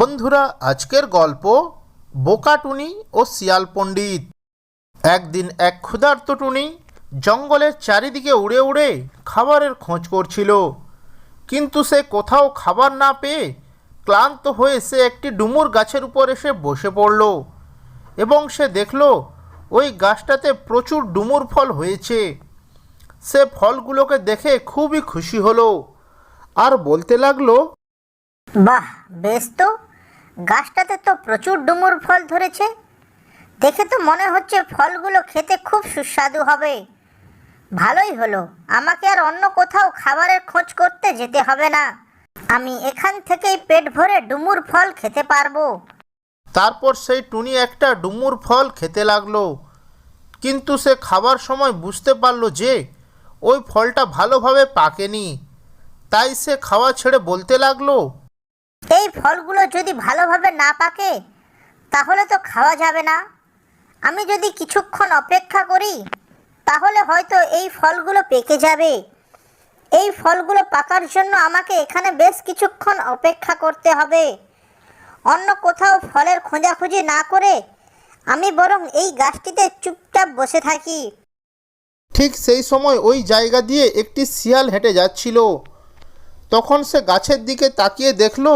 বন্ধুরা, আজকের গল্প বোকা টুনি ও শিয়াল পণ্ডিত। একদিন এক ক্ষুধার্ত টুনি জঙ্গলের চারিদিকে উড়ে উড়ে খাবারের খোঁজ করছিল। কিন্তু সে কোথাও খাবার না পেয়ে ক্লান্ত হয়ে সে একটি ডুমুর গাছের উপর এসে বসে পড়ল এবং সে দেখল, ওই গাছটাতে প্রচুর ডুমুর ফল হয়েছে। সে ফলগুলোকে দেখে খুবই খুশি হলো। আর বলতে লাগল, বাহ, বেশ তো। গাছটাতে তো প্রচুর ডুমুর ফল ধরেছে। দেখে তো মনে হচ্ছে ফলগুলো খেতে খুব সুস্বাদু হবে। ভালোই হলো, আমাকে আর অন্য কোথাও খাবারের খোঁজ করতে যেতে হবে না। আমি এখান থেকেই পেট ভরে ডুমুর ফল খেতে পারব। তারপর সেই টুনি একটা ডুমুর ফল খেতে লাগল। কিন্তু সে খাবার সময় বুঝতে পারল যে, ওই ফলটা ভালোভাবে পাকেনি। তাই সে খাওয়া ছেড়ে বলতে লাগল এই ফলগুলো যদি ভালোভাবে না পাকে, তাহলে তো খাওয়া যাবে না। আমি যদি কিছুক্ষণ অপেক্ষা করি, তাহলে হয়তো এই ফলগুলো পেকে যাবে। এই ফলগুলো পাকার জন্য আমাকে এখানে বেশ কিছুক্ষণ অপেক্ষা করতে হবে। অন্য কোথাও ফলের খোঁজাখুঁজি না করে আমি বরং এই গাছটিতে চুপচাপ বসে থাকি। ঠিক সেই সময় ওই জায়গা দিয়ে একটি শিয়াল হেঁটে যাচ্ছিল। তখন সে গাছের দিকে তাকিয়ে দেখল,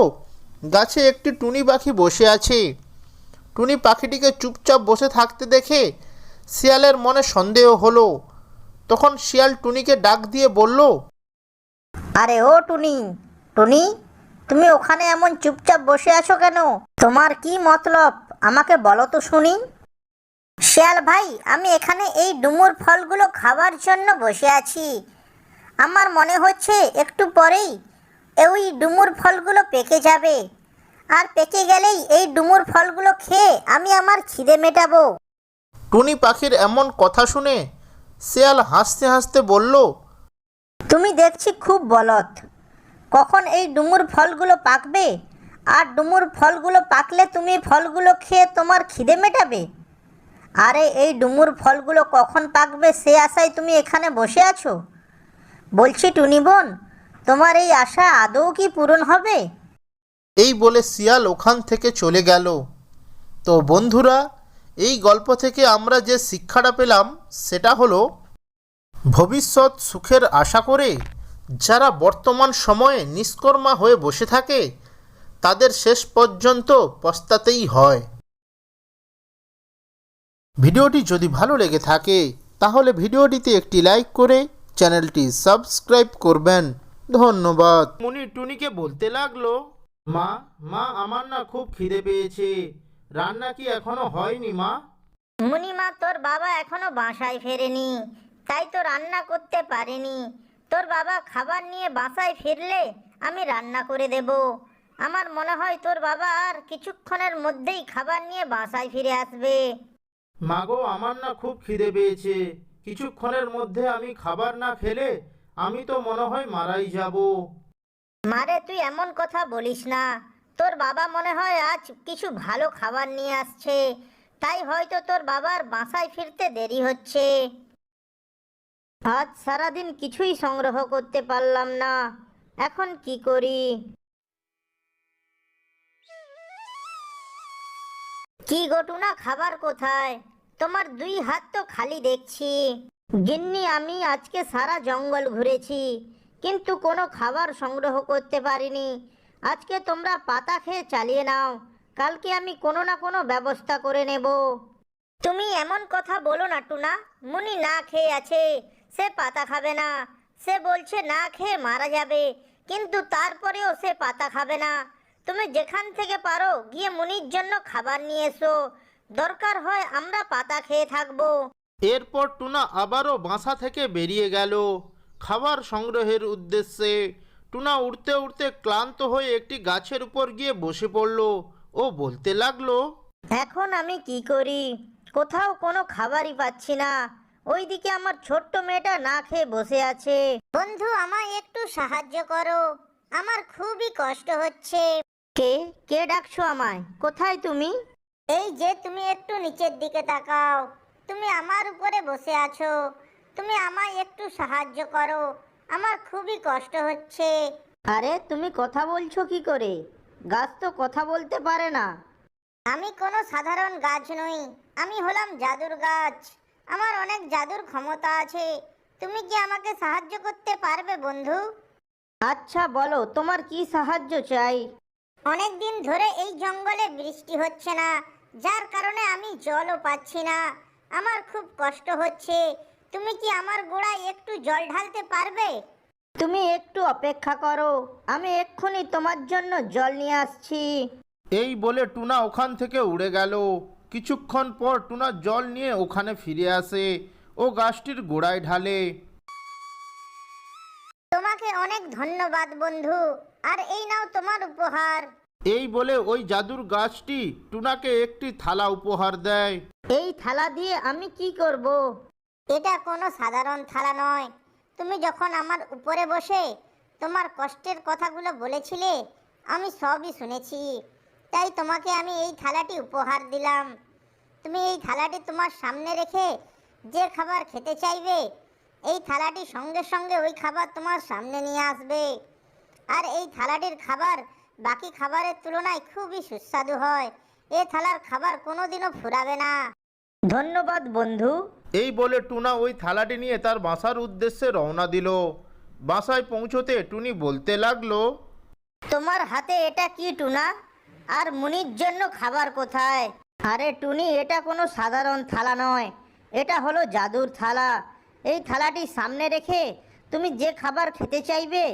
গাছে একটি টুনি পাখি বসে আছে। টুনি পাখিটিকে চুপচাপ বসে থাকতে দেখে শিয়ালের মনে সন্দেহ হলো। তখন শিয়াল টুনিকে ডাক দিয়ে বলল, আরে ও টুনি টুনি, তুমি ওখানে এমন চুপচাপ বসে আছো কেন? তোমার কি মতলব? আমাকে বলো তো শুনি। শিয়াল ভাই, আমি এখানে এই ডুমুর ফলগুলো খাবার জন্য বসে আছি। আমার মনে হচ্ছে একটু পরেই ওই ডুমুর ফলগুলো পেকে যাবে। আর পেকে গেলেই এই ডুমুর ফলগুলো খেয়ে আমি আমার খিদে মেটাবো। টুনি পাখির এমন কথা শুনে শিয়াল হাসতে হাসতে বলল তুমি দেখছি খুব বলত কখন এই ডুমুর ফলগুলো পাকবে? আর ডুমুর ফলগুলো পাকলে তুমি ফলগুলো খেয়ে তোমার খিদে মেটাবে? আরে এই ডুমুর ফলগুলো কখন পাকবে সে আশায় তুমি এখানে বসে আছো? বলছি টুনি বোন, তোমার এই আশা আদৌ কি পূরণ হবে? এই বলে শিয়াল ওখান থেকে চলে গেল। তো বন্ধুরা, এই গল্প থেকে আমরা যে শিক্ষাটা পেলাম, সেটা হলো, ভবিষ্যৎ সুখের আশা করে যারা বর্তমান সময়ে নিষ্কর্মা হয়ে বসে থাকে, তাদের শেষ পর্যন্ত পস্তাতেই হয়। ভিডিওটি যদি ভালো লেগে থাকে, তাহলে ভিডিওটিতে একটি লাইক করে চ্যানেলটি সাবস্ক্রাইব করবেন। ধন্যবাদ। মুনি টুনিকে বলতে লাগল মা মা আমার না খুব খিদে পেয়েছে। রান্না কি এখনও হয়নি মা? মুনিমা তোর বাবা এখনও বাসায় ফেরেনি। তাই তো রান্না করতে পারেনি। তোর বাবা খাবার নিয়ে বাসায় ফিরলে আমি রান্না করে দেব। আমার মনে হয় তোর বাবা আর কিছুক্ষণের মধ্যেই খাবার নিয়ে বাসায় ফিরে আসবে। মাগো আমার না খুব খিদে পেয়েছে। কিছুক্ষণের মধ্যে আমি খাবার না খেলে আমি তো মনে হয় মারাই যাব। মারে, তুই এমন কথা বলিস না। তোর বাবা মনে হয় আজ কিছু ভালো খাবার নিয়ে আসছে। তাই হয়তো তোর বাবার বাসায় ফিরতে দেরি হচ্ছে। আজ সারাদিন কিছুই সংগ্রহ করতে পারলাম না। এখন কি করি? কি গটুনা খাবার কোথায়? তোমার দুই হাত তো খালি দেখছি। গিন্নি, আমি আজকে সারা জঙ্গল ঘুরেছি, কিন্তু কোনো খাবার সংগ্রহ করতে পারিনি। আজকে তোমরা পাতা খেয়ে চালিয়ে নাও, কালকে আমি কোনো না কোনো ব্যবস্থা করে নেব। তুমি এমন কথা বলো না, টুনা। মুনি না খেয়ে আছে, সে পাতা খাবে না। সে বলছে না খেয়ে মারা যাবে, কিন্তু তারপরেও সে পাতা খাবে না। তুমি যেখান থেকে পারো, গিয়ে মুনির জন্য খাবার নিয়ে এসো। দরকার হয় আমরা পাতা খেয়ে থাকব। এরপর টুনা আবারও বাসা থেকে বেরিয়ে গেল। খাবার সংগ্রহের উদ্দেশ্যে টুনা উড়তে উড়তে ক্লান্ত হয়ে একটি গাছের উপর গিয়ে বসে পড়ল ও বলতে লাগল এখন আমি কি করি? কোথাও কোনো খাবারই পাচ্ছি না। ওইদিকে আমার ছোট্ট মেয়েটা না খেয়ে বসে আছে। বন্ধু আমায় একটু সাহায্য করো। আমার খুবই কষ্ট হচ্ছে। কে? কে ডাকছো আমায়? কোথায় তুমি? এই যে তুমি একটু নিচের দিকে তাকাও তুমি আমার উপরে বসে আছো তুমি আমায় একটু সাহায্য করো আমার খুবই কষ্ট হচ্ছে। আরে তুমি কথা বলছো কি করে? গাছ তো কথা বলতে পারে না। আমি কোনো সাধারণ গাছ নই আমি হলাম জাদুর গাছ। আমার অনেক জাদুর ক্ষমতা আছে তুমি কি আমাকে সাহায্য করতে পারবে বন্ধু? আচ্ছা বলো তোমার কি সাহায্য চাই? অনেক দিন ধরে এই জঙ্গলে বৃষ্টি হচ্ছে না যার কারণে আমি জলও পাচ্ছি না। আমার খুব কষ্ট হচ্ছে। তুমি কি আমার গোড়ায় একটু জল ঢালতে পারবে? তুমি একটু অপেক্ষা করো। আমি এক্ষুনি তোমার জন্য জল নিয়ে আসছি। এই বলে টুনা ওখান থেকে উড়ে গেল। কিছুক্ষণ পর টুনা জল নিয়ে ওখানে ফিরে আসে ও গাছটির গোড়ায় ঢালে। তোমাকে অনেক ধন্যবাদ বন্ধু। আর এই নাও তোমার উপহার। এই বলে ওই জাদুর গাছটি টুনাকে একটি থালা উপহার দেয়। এই থালা দিয়ে আমি কি করব? এটা কোনো সাধারণ থালা নয়। তুমি যখন আমার উপরে বসে তোমার কষ্টের কথাগুলো বলেছিলে, আমি সবই শুনেছি। তাই তোমাকে আমি এই থালাটি উপহার দিলাম। তুমি এই থালাটি তোমার সামনে রেখে যে খাবার খেতে চাইবে, এই থালাটি সঙ্গে সঙ্গে ওই খাবার তোমার সামনে নিয়ে আসবে। আর এই থালাটির খাবার বাকি খাবারের তুলনায় খুবই সুস্বাদু হয়। এ থালার খাবার কোনোদিনও ফুরাবে না। ধন্যবাদ বন্ধু। এই বলে টুনা ওই থালাটি নিয়ে তার বাসার উদ্দেশ্যে রওনা দিল। বাসায় পৌঁছতে টুনি বলতে লাগল তোমার হাতে এটা কি টুনা? আর মুনির জন্য খাবার কোথায়? আরে টুনি এটা কোনো সাধারণ থালা নয়। এটা হলো জাদুর থালা। এই থালাটি সামনে রেখে তুমি যে খাবার খেতে চাইবে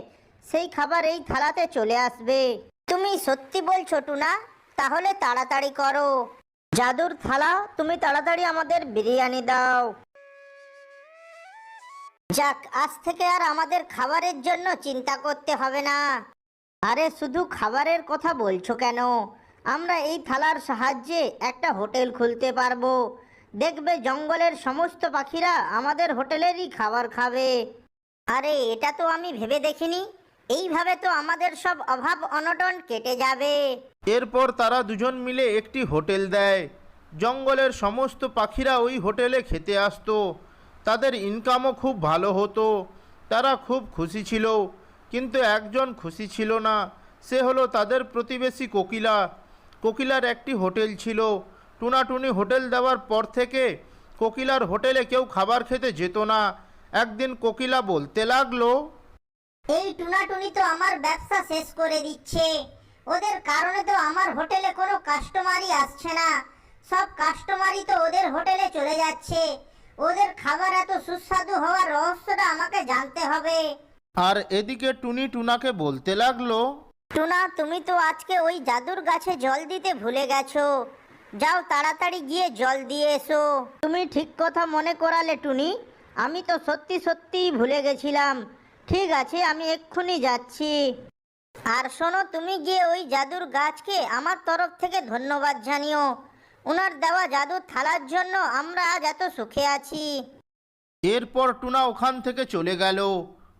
সেই খাবার এই থালাতে চলে আসবে। তুমি সত্যি বলছো, টুনা? তাহলে তাড়াতাড়ি করো। জাদুর থালা, তুমি তাড়াতাড়ি আমাদের বিরিয়ানি দাও। যাক, আজ থেকে আর আমাদের খাবারের জন্য চিন্তা করতে হবে না। আরে, শুধু খাবারের কথা বলছো কেন? আমরা এই থালার সাহায্যে একটা হোটেল খুলতে পারব। দেখবে জঙ্গলের সমস্ত পাখিরা আমাদের হোটেলেরই খাবার খাবে। আরে, এটা তো আমি ভেবে দেখিনি। এইভাবে তো আমাদের সব অভাব অনটন কেটে যাবে। এরপর তারা দুজন মিলে একটি হোটেল দেয়। জঙ্গলের সমস্ত পাখিরা ওই হোটেলে খেতে আসতো। তাদের ইনকামও খুব ভালো হতো। তারা খুব খুশি ছিল। কিন্তু একজন খুশি ছিল না। সে হলো তাদের প্রতিবেশী কোকিলা। কোকিলার একটি হোটেল ছিল। টুনাটুনি হোটেল দেওয়ার পর থেকে কোকিলার হোটেলে কেউ খাবার খেতে যেত না। একদিন কোকিলা বলতে লাগল এই টুনাটুনি তো আমার ব্যবসা শেষ করে দিচ্ছে। ওদের কারণে তো আমার হোটেলে কোনো কাস্টমারই আসছে না। সব কাস্টমারই তো ওদের হোটেলে চলে যাচ্ছে। ওদের খাবার এত সুস্বাদু হওয়ার রহস্যটা আমাকে জানতে হবে। আর এদিকে টুনি টুনাকে বলতে লাগল টুনা তুমি তো আজকে ওই জাদুর গাছে জল দিতে ভুলে গেছো। যাও তাড়াতাড়ি গিয়ে জল দিয়ে এসো। তুমি ঠিক কথা মনে করালে টুনি আমি তো সত্যি সত্যিই ভুলে গেছিলাম। ঠিক আছে আমি এক্ষুনি যাচ্ছি। আর শোনো তুমি গিয়ে ওই জাদুর গাছকে আমার তরফ থেকে ধন্যবাদ জানিও। ওনার দেওয়া জাদুর থালার জন্য আমরা আজ এত সুখে আছি। এরপর টুনা ওখান থেকে চলে গেল।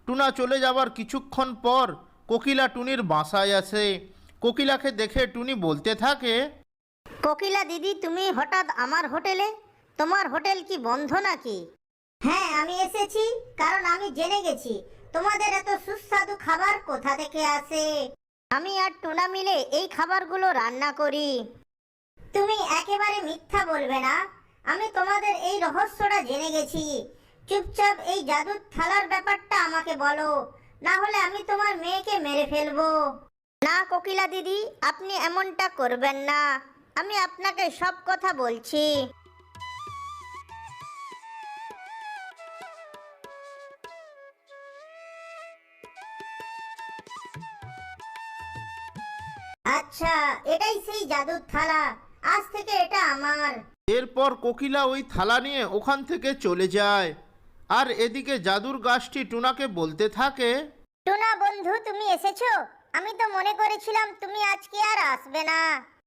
টুনা চলে যাবার কিছুক্ষণ পর কোকিলা টুনির বাসায় আসে। কোকিলাকে দেখে টুনি বলতে থাকে কোকিলা দিদি তুমি হঠাৎ আমার হোটেলে? তোমার হোটেল কি বন্ধ নাকি? হ্যাঁ আমি এসেছি কারণ আমি জেনে গেছি। তোমাদের এত সুস্বাদু খাবার কোথা থেকে আসে? আমি আর টুনা মিলে এই খাবারগুলো রান্না করি। তুমি একেবারে মিথ্যা বলবে না। আমি তোমাদের এই রহস্যটা জেনে গেছি। চুপচাপ এই জাদুর থালার ব্যাপারটা আমাকে বলো। না হলে আমি তোমার মেয়েকে মেরে ফেলব। না, কোকিলা দিদি, আপনি এমনটা করবেন না। আমি আপনাকে সব কথা বলছি। আচ্ছা এটাই সেই জাদুর থালা। আজ থেকে এটা আমার। এরপর কোকিলা ওই থালা নিয়ে ওখান থেকে চলে যায়। আর এদিকে জাদুর গাছটি টুনাকে বলতে থাকে টুনা বন্ধু তুমি এসেছ? আমি তো মনে করেছিলাম তুমি আজকে আর আসবে না।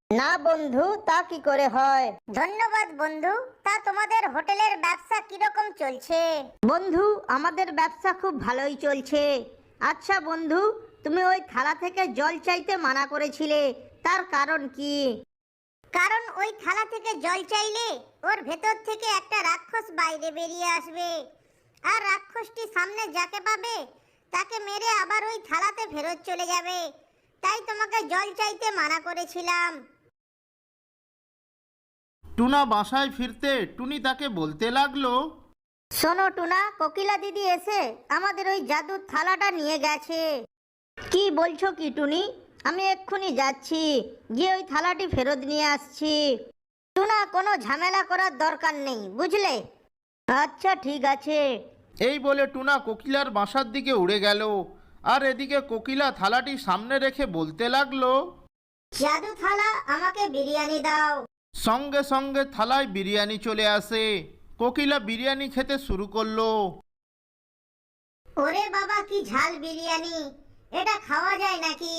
না বন্ধু তা কি করে হয়? ধন্যবাদ বন্ধু তা তোমাদের হোটেলের ব্যবসা কীরকম চলছে? বন্ধু আমাদের ব্যবসা খুব ভালোই চলছে। আচ্ছা বন্ধু তুমি ওই থালা থেকে জল চাইতে মানা করেছিলে। তার কারণ কি? কারণ ওই থালা থেকে জল চাইলে ওর ভেতর থেকে একটা রাক্ষস বাইরে বেরিয়ে আসবে। আর রাক্ষসটি সামনে যাকে পাবে তাকে মেরে আবার ওই থালাতে ফেরত চলে যাবে। তাই তোমাকে জল চাইতে মানা করেছিলাম। টুনা বাসায় ফিরতে টুনি তাকে বলতে লাগল শোনো টুনা কোকিলা দিদি এসে আমাদের ওই জাদুর থালাটা নিয়ে গেছে। কি বলছো কি টুনি? আমি এক্ষুনি যাচ্ছি। গিয়ে ওই থালাটি ফেরত নিয়ে আসছি। টুনা কোনো ঝামেলা করার দরকার নেই বুঝলে? আচ্ছা ঠিক আছে। এই বলে টুনা কোকিলার বাসার দিকে উড়ে গেল। আর এদিকে কোকিলা থালাটি সামনে রেখে বলতে লাগল জাদু থালা আমাকে বিরিয়ানি দাও। সঙ্গে সঙ্গে থালায় বিরিয়ানি চলে আসে। কোকিলা বিরিয়ানি খেতে শুরু করল। ওরে বাবা কি ঝাল বিরিয়ানি। এটা খাওয়া যায় নাকি?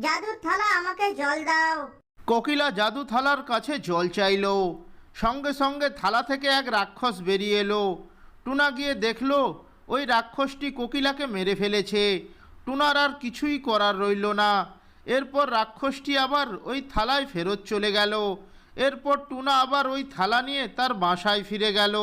জাদুর থালা আমাকে জল দাও। কোকিলা জাদু থালার কাছে জল চাইলো। সঙ্গে সঙ্গে থালা থেকে এক রাক্ষস বেরিয়ে এলো। টুনা গিয়ে দেখল, ওই রাক্ষসটি কোকিলাকে মেরে ফেলেছে। টুনার আর কিছুই করার রইল না। এরপর রাক্ষসটি আবার ওই থালায় ফেরত চলে গেল। এরপর টুনা আবার ওই থালা নিয়ে তার বাসায় ফিরে গেল।